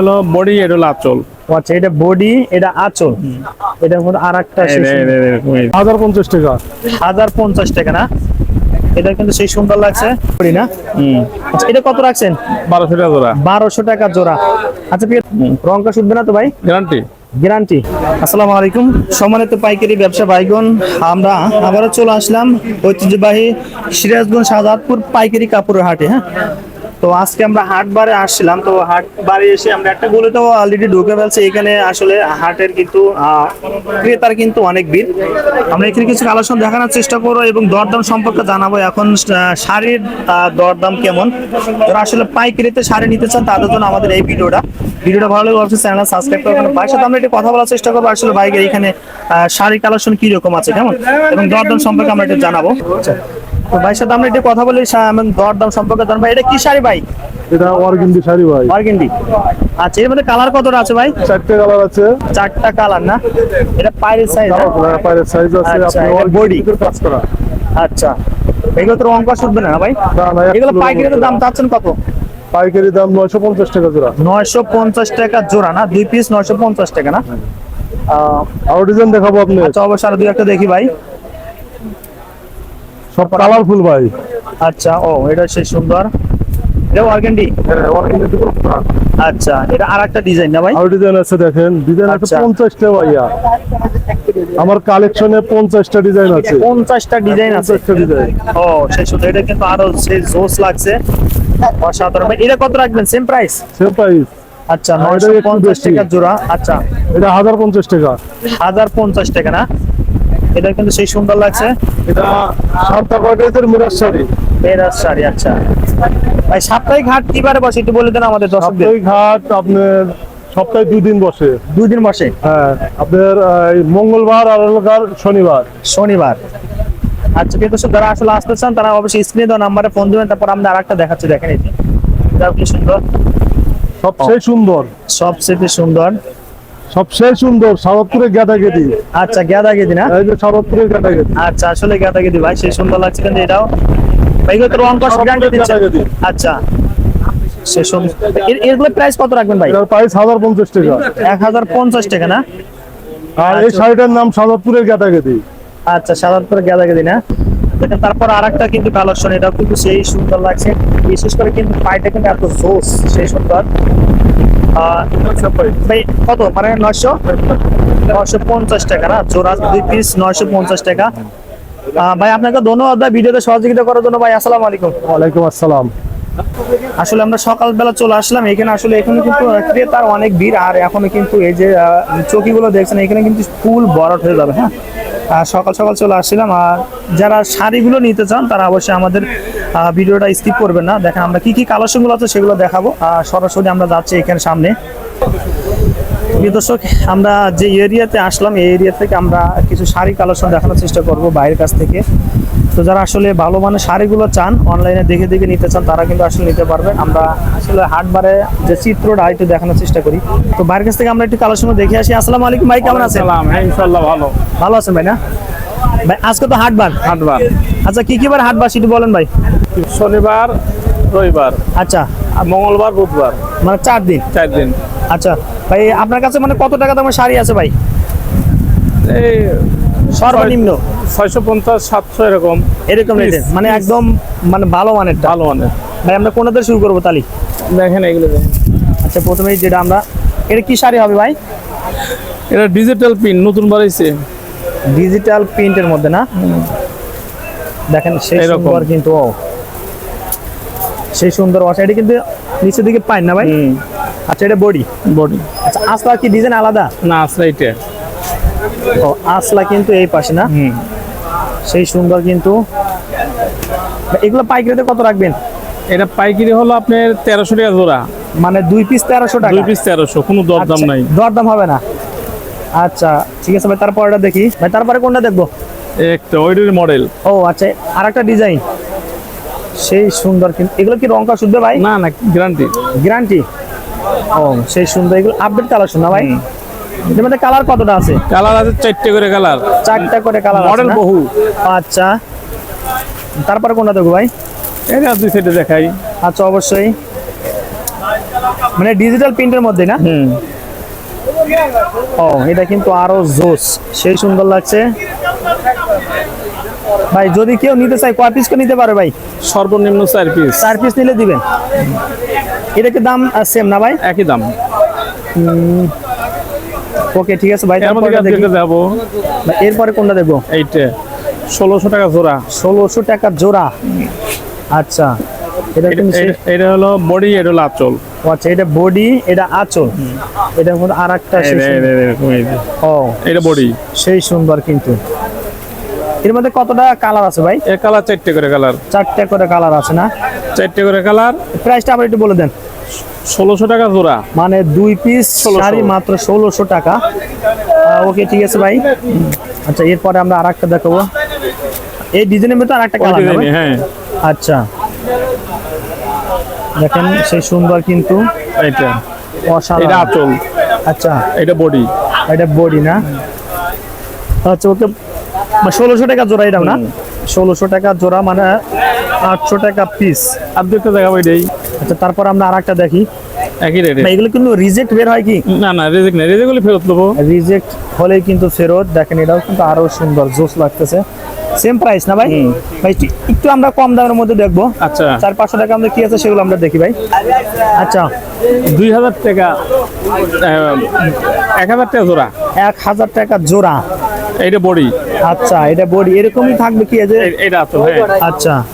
হলো বডি এটা হলো আচল। আচ্ছা এটা বডি এটা আঁচল। এটার মধ্যে আর একটা হাজার পঞ্চাশ টাকা হাজার পঞ্চাশ টাকা না? এটা কিন্তু সেই সুন্দর লাগছে। না? আচ্ছা এটা কত রাখছেন? বারোশো টাকা জোড়া। বারোশো টাকা জোড়া। আচ্ছা। রংটা না তো ভাই? গ্যারান্টি গ্যারান্টি আসসালামু আলাইকুম। সম্মানিত পাইকারি ব্যবসা ভাইগণ আমরা আবারও চলে আসলাম ঐতিহ্যবাহী সিরাজগঞ্জ শাহজাদপুর পাইকারি কাপড়ের হাটে হ্যাঁ? তো আজকে আমরা হাট বারে আসছিলাম তো হাট বারে এসে আমরা একটা বলে তো অলরেডি ঢুকে ফেলছি। এখানে আসলে হাটের কিন্তু ক্রেতার কিন্তু অনেক ভিড়। আমরা এখানে কিছু কালেকশন দেখানোর চেষ্টা করব এবং দরদাম সম্পর্কে জানাব এখন শাড়ির দরদাম কেমন। যারা আসলে পাইকারিতে শাড়ি নিতে চান তাদের জন্য আমাদের এই ভিডিওটা। ভিডিওটা ভালো লাগলে অবশ্যই চ্যানেল সাবস্ক্রাইব করবেন ভাইয়ের সাথে আমরা একটু কথা বলার চেষ্টা করব। আসলে ভাইকে এখানে আহ, শাড়ি কালেকশন কি রকম আছে কেমন? এবং দরদাম সম্পর্কে আমরা একটু জানাব। তো ভাইয়ের সাথে আমরা একটু কথা বলি দরদাম সম্পর্কে। জানব ভাই, এটা কি শাড়ি ভাই? এটা অর্গেন্ডি শাড়ি ভাই। বার্গেন্ডি আচ্ছা এর মধ্যে কালার কতটা আছে ভাই? চারটে কালার আছে। চারটা কালার না? এটা পায়ের সাইজ পায়ের সাইজ আছে। আপনি এটা বডি। কাজ করা। আচ্ছা। এগুলো তো রং করা শুধবে না ভাই? এগুলো কিলো পাইকারিতে দাম চাচ্ছেন কত? পাইকারি দাম নয়শো পঞ্চাশ টাকা জোড়া। নয়শো পঞ্চাশ টাকা জোড়া না? দুই পিস নয়শো পঞ্চাশ টাকা না? আহ, আরও ডিজাইন দেখাবো আপনি আচ্ছা অবশ্যই আরও দুই একটা দেখি ভাই। সব কালারফুল ভাই। আচ্ছা ও এটা সেই সুন্দর। এটা অর্গেন্ডি আচ্ছা এটা আর একটা ডিজাইন না ভাই? আরও ডিজাইন আছে দেখেন। ডিজাইন আছে আচ্ছা। পঞ্চাশটা ভাইয়া। আমার কালেকশনে পঞ্চাশটা ডিজাইন আছে। পঞ্চাশটা ডিজাইন আছে। পঞ্চাশটা ডিজাইন ও সেই সুন্দর এটা কিন্তু আরও সেই জোস লাগছে। অসাধারণ ভাই। এটা কত রাখবেন? সেম প্রাইস সেম প্রাইস আচ্ছা না, এটা নয়শো একটু পঞ্চাশ বেশি। টাকা জোড়া। আচ্ছা। এটা হাজার পঞ্চাশ টাকা। হাজার পঞ্চাশ টাকা না? এটা কিন্তু সেই সুন্দর লাগছে। এটা সাতটা কটেজের মিরাজ শাড়ি? আচ্ছা। ভাই সাপ্তাহিক হাট কি বারে বসে? একটু বলে দেন আমাদের দর্শকদের। সাপ্তাহিক হাট আপনার সপ্তাহে দুই দিন বসে। দুই দিন বসে? হ্যাঁ আপনার মঙ্গলবার আর হলকার শনিবার। শনিবার। আচ্ছা কিন্তু যারা আসলে আসতে চান তারা অবশ্যই স্ক্রিনে দেওয়া নাম্বারে ফোন দিবেন তারপর আমরা আরেকটা দেখাচ্ছি দেখেন এই যে। কি সুন্দর। সবচেয়ে সুন্দর। সবচেয়ে সুন্দর। সবচেয়ে সুন্দর সারদপুরের গেদা গেদি আচ্ছা গেদা গেদি না? এই যে সারদপুরের গেদা গেদি আচ্ছা আসলে গেদা গেদি ভাই সেই সুন্দর লাগছে কিন্তু এটাও। ভাই এগুলো তো রং কষ্ট গ্যারান্টি দিচ্ছে। আচ্ছা। সে সুন্দর। এর- প্রাইস কত রাখবেন ভাই? প্রাইস হাজার পঞ্চাশ টাকা। এক হাজার পঞ্চাশ টাকা না? আর এই শাড়িটার নাম সারদপুরের গেদা গেদি আচ্ছা সাধারণত গেদা গেদি না তারপর আরেকটা কিন্তু কালেকশন এটাও কিন্তু সেই সুন্দর লাগছে। বিশেষ করে কিন্তু পাইটা কিন্তু এত জোস সেই সুন্দর। ভাই কত? মানে নয়শো? নয়শো পঞ্চাশ টাকা না? জোড়া দুই পিস নয়শো পঞ্চাশ টাকা। ভাই আপনাকে ধন্যবাদ ভাই ভিডিওতে সহযোগিতা করার জন্য ভাই আসসালামু আলাইকুম। ওয়ালাইকুম আসসালাম। আসলে আমরা সকালবেলা চলে আসলাম এখানে আসলে এখানে কিন্তু ক্রেতার অনেক ভিড় আর এখনও কিন্তু এই যে চৌকিগুলো দেখছেন এখানে কিন্তু ফুল বরট হয়ে যাবে হ্যাঁ? সকাল সকাল চলে আসছিলাম আর যারা শাড়িগুলো নিতে চান তারা অবশ্যই আমাদের ভিডিওটা স্কিপ করবেন না। দেখেন আমরা কি কি কালেকশনগুলো আছে সেগুলো দেখাবো। আর সরাসরি আমরা যাচ্ছি এখানে সামনে। প্রিয় দর্শক আমরা যে এরিয়াতে আসলাম এই এরিয়া থেকে আমরা কিছু শাড়ি কালেকশন দেখানোর চেষ্টা করব বাইরের কাছ থেকে। তো যারা আসলে ভালো মানের শাড়িগুলো চান অনলাইনে দেখে দেখে নিতে চান তারা কিন্তু আসলে নিতে পারবেন আমরা আসলে হাটবারে যে চিত্রটা একটু দেখানোর চেষ্টা করি। তো বাইরের কাছ থেকে আমরা একটু কালেকশন দেখে আসি। আসসালামু আলাইকুম ভাই কেমন আছেন? হ্যাঁ ভালো। ভালো আছেন ভাই না? ভাই আজকে তো হাটবার হাটবার আচ্ছা কি কি বার হাটবার সেটা বলেন ভাই? শনিবার রবিবার আচ্ছা। আর মঙ্গলবার বুধবার। মানে চার দিন? চার দিন। আচ্ছা ভাই আপনার কাছে মানে কত টাকা দামের শাড়ি আছে ভাই? এই সর্বনিম্ন। ছয়শো পঞ্চাশ সাতশো এরকম। এরকম মানে একদম মানে ভালো মানের ভালো মানের। ভাই আমরা কোনটা শুরু করব তালি? দেখেন এগুলো দেখেন। আচ্ছা প্রথমে যেটা আমরা এটা কি শাড়ি হবে ভাই? এটা ডিজিটাল পিন নতুন বাড়াইছে ডিজিটাল প্রিন্টের মধ্যে না? দেখেন সেই। সুন্দর কিন্তু ও সেই সুন্দর ওয়াশ এটা কিন্তু নিচের দিকে পাই না ভাই? আচ্ছা এটা বডি বডি আচ্ছা আসলা কি ডিজাইন আলাদা? না আসলে এটা ও আসলা কিন্তু এই পাশে না? হুম। সেই সুন্দর কিন্তু। এগুলো পাইকারিতে কত রাখবেন? এটা পাইকারি হলো আপনার তেরোশো টাকা জোড়া। মানে দুই পিস তেরোশো টাকা? দুই পিস তেরোশো কোনো দরদাম আচ্ছা, নাই। দরদাম হবে না? আচ্ছা ঠিক আছে ভাই তারপর তারপরটা দেখি। ভাই তারপরে কোনটা দেখব? একটা ওইটার মডেল ও আচ্ছা আর একটা ডিজাইন সেই সুন্দর কিন্তু। এগুলো কি রংটা শুদ্ধ ভাই? না না গ্যারান্টি গ্যারান্টি ও সেই সুন্দর। এগুলো আপডেট কালার শুন না ভাই এর মধ্যে কালার কতটা আছে? কালার আছে চারটে করে কালার চারটা করে কালার মডেল বহু। আচ্ছা। তারপরে কোনটা দেখব ভাই? এটা দুই সাইডে দেখাই। আচ্ছা অবশ্যই। মানে ডিজিটাল প্রিন্টের মধ্যে না? হুম। ও এটা কিন্তু আরও জোস। সেই সুন্দর লাগছে। ভাই যদি কেউ নিতে চায় কয় পিস করে নিতে পারে ভাই? সর্বনিম্ন চার পিস চার পিস নিলে দিবেন এটা কি দাম সেম না ভাই? একই দাম। ওকে ঠিক আছে ভাই দেবো এরপরে কোনটা দেখব? এইটা। ষোলোশো টাকা জোড়া। ষোলোশো টাকা জোড়া। আচ্ছা। এটা হলো বডি এটা হলো আচল। আচ্ছা এটা বডি এটা আঁচল। এটা মধ্যে আর সেই সুন্দর। ও। এটা বডি। সেই সুন্দর কিন্তু। এর মধ্যে কতটা কালার আছে ভাই? এর কালার চারটে করে কালার। চারটে করে কালার আছে না? চারটে করে কালার। প্রাইসটা আবার একটু বলে দেন। ষোলোশো টাকা জোড়া। মানে দুই পিস 1600 শাড়ি মাত্র ষোলোশো টাকা। ওকে ঠিক আছে ভাই। আচ্ছা এরপরে আমরা আর একটা দেখাবো। এই ডিজাইনের মধ্যে আর একটা কালার হ্যাঁ। আচ্ছা। দেখেন সেই সুন্দর কিন্তু এটা অসাধারণ। আচল। আচ্ছা। এটা বডি। এটা বডি না? আচ্ছা ওকে ষোলোশো টাকা জোড়া এটা না? ষোলোশো টাকা জোড়া মানে আটশো টাকা পিস আর দেখাবো এটাই। আচ্ছা তারপর আমরা আর একটা দেখি। একই রেটে এগুলো কিন্তু রিজেক্ট বের হয় কি? না না রেজেক্ট নেই। রেজেক্ট হলে ফেরত দেবো। রিজেক্ট হলেই কিন্তু ফেরত। দেখেন এটাও কিন্তু আরও সুন্দর জোস লাগতেছে। সেম প্রাইস না ভাই? ভাই একটু- আমরা কম দামের মধ্যে দেখব। আচ্ছা। চার পাঁচশো টাকা আমরা কি আছে সেগুলো আমরা দেখি ভাই। আচ্ছা। দুই হাজার টাকা এক হাজার টাকা জোড়া। এক হাজার টাকা জোড়া। এইটা বডি। আচ্ছা এটা বডি। এরকমই থাকবে কি যে? এটা আচল হ্যাঁ। আচ্ছা।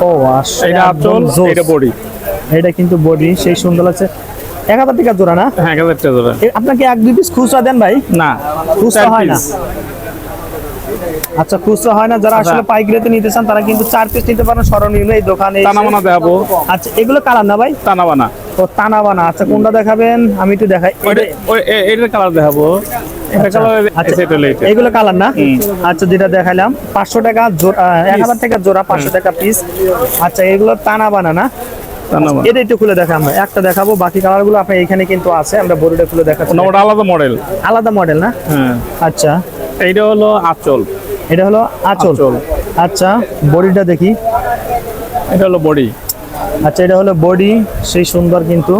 ও আচ্ছা। এটা আচল এটা বডি। এটা কিন্তু বডি সেই সুন্দর লাগছে। এক হাজার টাকা জোড়া না? হ্যাঁ এক হাজার টাকা জোড়া। আপনাকে এক দুই পিস খুচরা দেন ভাই? না খুচরা হয় না? আচ্ছা খুচরা হয় না। যারা আচ্ছা। আসলে পাইকারিতে নিতে চান তারা কিন্তু চার পিস নিতে পারেন স্মরণীয় এই দোকানে এসে। দেখাবো। আচ্ছা এগুলো কালার না ভাই? টানা ও টানা আচ্ছা কোনটা দেখাবেন? আমি একটু দেখাই। এটার কালার দেখাবো। এগুলো কালার না? আচ্ছা যেটা দেখাইলাম পাঁচশো টাকা জোড়া এক হাজার টাকা জোড়া পাঁচশো টাকা পিস আচ্ছা এগুলো টানা বানা না? এটা একটু খুলে দেখা আমরা একটা দেখাবো বাকি কালারগুলো আপনার এখানে কিন্তু আছে আমরা বড়িটা খুলে দেখাচ্ছি। ওটা ওটা আলাদা মডেল আলাদা মডেল না? হ্যাঁ। আচ্ছা। এইটা হলো আচল। এটা হলো আঁচল। আচ্ছা বডিটা দেখি। এটা হলো বডি। আচ্ছা এটা হলো বডি সেই সুন্দর কিন্তু।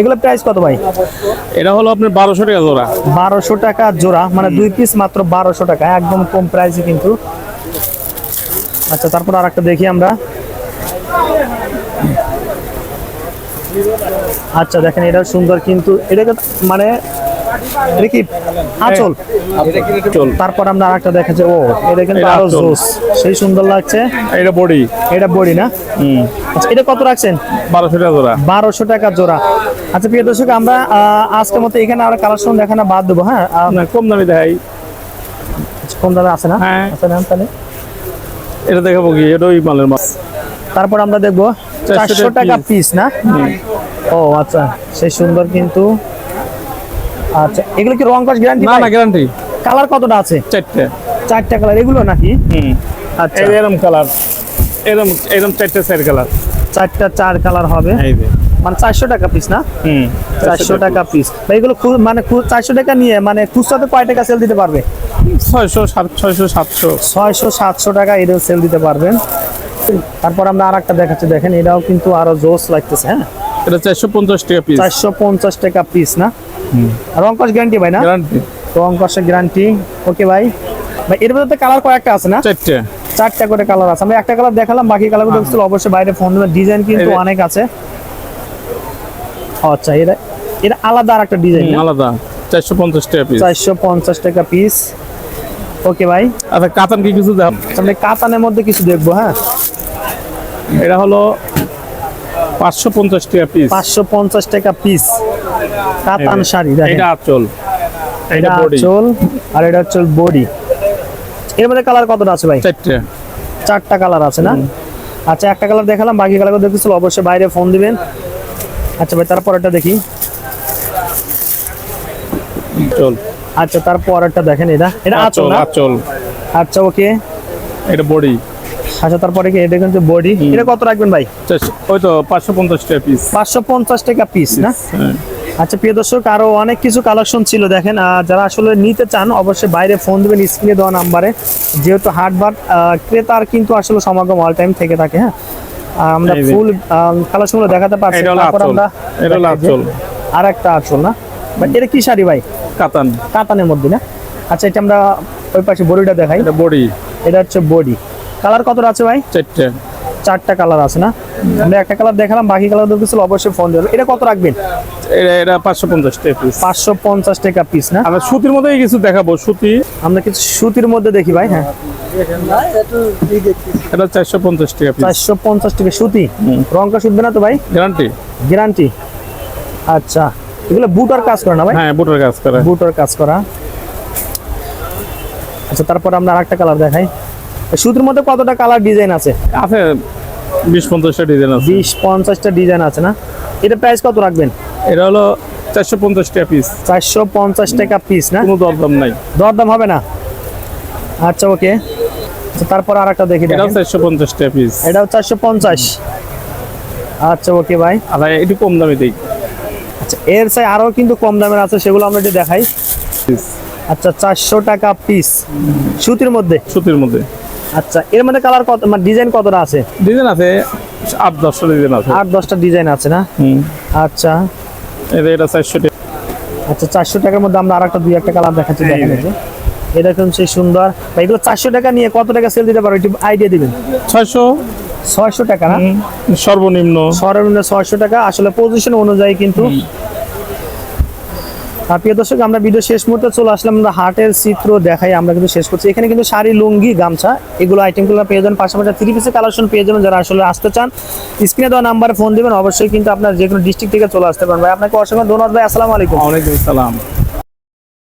এগুলো প্রাইস কত ভাই? এটা হলো আপনার বারোশো টাকা জোড়া। বারোশো টাকা জোড়া মানে দুই পিস মাত্র বারোশো টাকা একদম কম প্রাইসে কিন্তু। আচ্ছা তারপর আর একটা দেখি আমরা। আচ্ছা দেখেন এটা সুন্দর কিন্তু মানে এটা কি আঁচল? চল তারপর আমরা দেখাচ্ছি। ও এটা কিন্তু এটা আরও জোস। সেই সুন্দর লাগছে। এটা বডি। এটা বডি না? আচ্ছা এটা কত রাখছেন? বারোশো টাকা জোড়া। বারোশো টাকা জোড়া। আচ্ছা প্রিয় দর্শক আমরা আহ, আজকের মতো এখানে আর কালেকশন দেখানো বাদ দেবো হ্যাঁ? কম দামি দেখাই। কোন দাদা আছে না? হ্যাঁ। আছে না তাহলে। এটা দেখাবো কি? এটা ওই মালের মাছ তারপর আমরা দেখব চারশো টাকা পিস না? ও আচ্ছা। সেই সুন্দর কিন্তু। আচ্ছা এগুলো কি রং কস গ্যারান্টি না না গ্যারান্টি কালার কতটা আছে? চারটে। চারটা কালার এগুলো নাকি? হুম। আচ্ছা। এরম কালার এরম চারটে সাইড কালার চারটা চার কালার হবে। মানে চারশো টাকা পিস না? হুম চারশো টাকা পিস এগুলো মানে চারশো টাকা নিয়ে মানে খুচরাতে কয় টাকা সেল দিতে পারবে? ছয়শো সাত ছয়শো সাতশো। ছয়শো সাতশো টাকা এটাও সেল দিতে পারবেন। তারপর আমরা আর একটা দেখাচ্ছি দেখেন এটাও কিন্তু আরও জোস লাগতেছে হ্যাঁ? এটা চারশো পঞ্চাশ টাকা পিস চারশো পঞ্চাশ টাকা পিস না? রংকশ গ্যারান্টি ভাই না? গ্যারান্টি রংকশের গ্যারান্টি ওকে ভাই। ভাই এর মধ্যে কালার কয়েকটা আছে না? চারটে। চারটা করে কালার আছে। আমরা একটা কালার দেখালাম বাকি কালারগুলো দেখছিল অবশ্যই বাইরে ফোন দেবেন। ডিজাইন কিন্তু অনেক আছে। আচ্ছা এটা এটা আলাদা আর একটা ডিজাইন আলাদা। চারশো পঞ্চাশ টাকা পিস চারশো পঞ্চাশ টাকা পিস ওকে ভাই। আচ্ছা কাতান কি কিছু দাম কাতানের মধ্যে কিছু দেখব হ্যাঁ? এটা হলো পাঁচশো পঞ্চাশ টাকা পিস পাঁচশো পঞ্চাশ টাকা পিস কাতান শাড়ি এটা আচল। এটা এটা আর এটা হচ্ছে বডি এর মধ্যে কালার কতটা আছে ভাই? চারটে। চারটা কালার আছে না? আচ্ছা একটা কালার দেখালাম বাকি দেখতেছিল অবশ্যই বাইরে ফোন দিবেন। আচ্ছা ভাই তারপর একটা দেখি। চল। আচ্ছা তারপর একটা দেখেন এটা। এটা আচল আচল আচল। আচ্ছা ওকে। এটা বডি আচ্ছা তারপরে কি এটা কিন্তু বডি এটা কত রাখবেন ভাই? ওই তো পাঁচশো পঞ্চাশ টাকা পিস পাঁচশো পঞ্চাশ টাকা পিস না? হ্যাঁ। আচ্ছা প্রিয় দর্শক আরও অনেক কিছু কালেকশন ছিল দেখেন যারা আসলে নিতে চান অবশ্যই বাইরে ফোন দিবেন স্ক্রিনে দেওয়া নাম্বারে যেহেতু হাটবার ক্রেতার কিন্তু আসলে সমাগম অল টাইম থেকে থাকে হ্যাঁ? আমরা। ফুল কালেকশনগুলো দেখাতে পারছি তারপর আমরা আর একটা আঁচল। না? এটা কি শাড়ি ভাই? কাতান। কাতানের মধ্যে না? আচ্ছা এটা আমরা ওই পাশে বডিটা দেখাই। এটা বডি। এটা হচ্ছে বডি। কালার কতটা আছে ভাই? চারটে। চারটা কালার আছে না? আমরা একটা কালার দেখালাম বাকি কালার দেখছিল অবশ্যই ফোন দেবেন। এটা কত রাখবেন? এটা এটা পাঁচশো পঞ্চাশ টাকা পিস পাঁচশো পঞ্চাশ টাকা পিস না? আমরা সুতির মধ্যেই কিছু দেখাবো সুতি। আমরা কিছু সুতির মধ্যে দেখি ভাই হ্যাঁ। এটা চারশো পঞ্চাশ টাকা পিস চারশো পঞ্চাশ টাকা সুতি? রংটা শুধবে না তো ভাই? গ্যারান্টি গ্যারান্টি আচ্ছা। এগুলো বুটার কাজ করে না ভাই? হ্যাঁ বুটের কাজ করে। বুটার কাজ করা। আচ্ছা তারপর আমরা আরেকটা কালার দেখাই। সুতির মধ্যে কতটা কালার ডিজাইন আছে? আছে বিশ পঞ্চাশটা ডিজাইন আছে। বিশ পঞ্চাশটা ডিজাইন আছে না? এটা প্রাইস কত রাখবেন? এটা হলো চারশো পঞ্চাশ টাকা পিস চারশো পঞ্চাশ টাকা পিস না? কোনো দরদাম নাই। দরদাম হবে না? আচ্ছা ওকে আচ্ছা তারপর আর একটা দেখি এটাও। চারশো পঞ্চাশ টাকা পিস এটাও চারশো পঞ্চাশ। আচ্ছা ওকে ভাই আর একটু কম দামে দিই। আচ্ছা এর চাই আরও কিন্তু কম দামের আছে সেগুলো আমরা একটু দেখাই। আচ্ছা চারশো টাকা পিস সুতির মধ্যে? সুতির মধ্যে। আচ্ছা এর মধ্যে কালার কত মানে ডিজাইন কতটা আছে? ডিজাইন আছে আট দশটা ডিজাইন আছে। আট দশটা ডিজাইন আছে না? আচ্ছা। এটা এটা চারশো আচ্ছা চারশো টাকার মধ্যে আমরা আর একটা দুই একটা কালার দেখাচ্ছি দেখেন এই যে। এটা কিন্তু সেই সুন্দর। ভাই এগুলো চারশো টাকা নিয়ে কত টাকা সেল দিতে পারো? একটু আইডিয়া দিবেন। ছয়শো? ছয়শো টাকা না? সর্বনিম্ন। সর্বনিম্ন ছয়শো টাকা। আসলে পজিশন অনুযায়ী কিন্তু আর প্রিয় দর্শক, আমরা ভিডিও শেষ মুহূর্তে চলে আসলাম আমরা হাটের চিত্র দেখাই, আমরা কিন্তু শেষ করছি। এখানে কিন্তু শাড়ি, লুঙ্গি, গামছা, এগুলো আইটেমগুলো পেয়ে যাবেন। পাশাপাশি থ্রি পিসের কালেকশন পেয়ে যাবেন যারা আসলে আসতে চান। স্ক্রিনে দেওয়া নাম্বারে ফোন দেবেন, অবশ্যই কিন্তু আপনার যে কোনো ডিস্ট্রিক্ট থেকে চলে আসতে পারেন। ভাই, আপনাকে অসংখ্য ধন্যবাদ। ভাই, আসসালামু আলাইকুম। ওয়ালাইকুম আসসালাম।